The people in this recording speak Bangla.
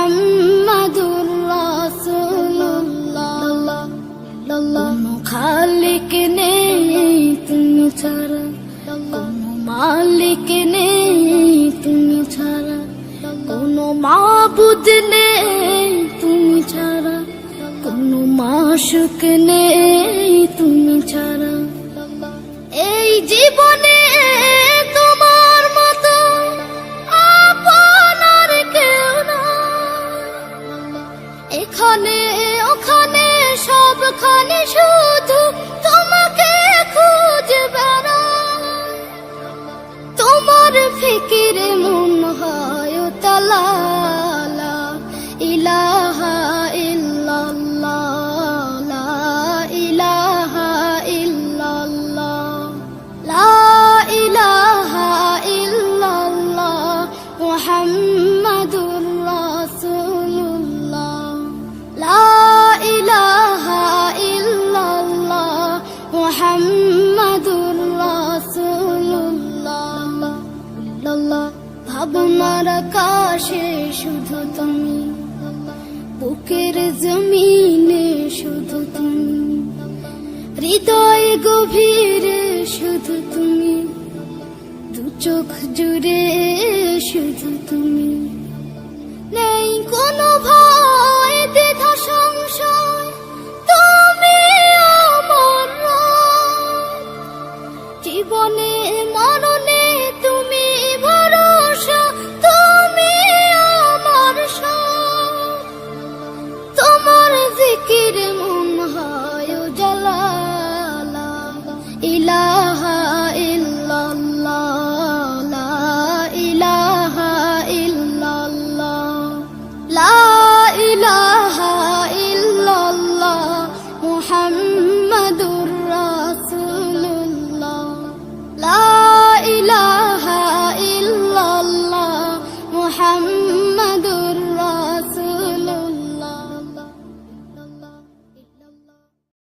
মোহাম্মদুর রাসূলুল্লাহ। কোনো খালিক নেই তুমি ছাড়া। কোনো মালিক নেই তুমি ছাড়া। কোনো মাবুদ নেই তুমি ছাড়া। কোনো মাশুক নেই তুমি ছাড়া। এই জীবনে ওখানে সবখানে শুধু ভাবনার কাশে শুধু তুমি। বুকের জমিনে শুধু তুমি। হৃদয় গভীরে শুধু তুমি। দু চোখ জুড়ে শুধু তুমি। নেই কোনো ভয়, দ্বিধা, সংশয়। তুমি জীবনে মন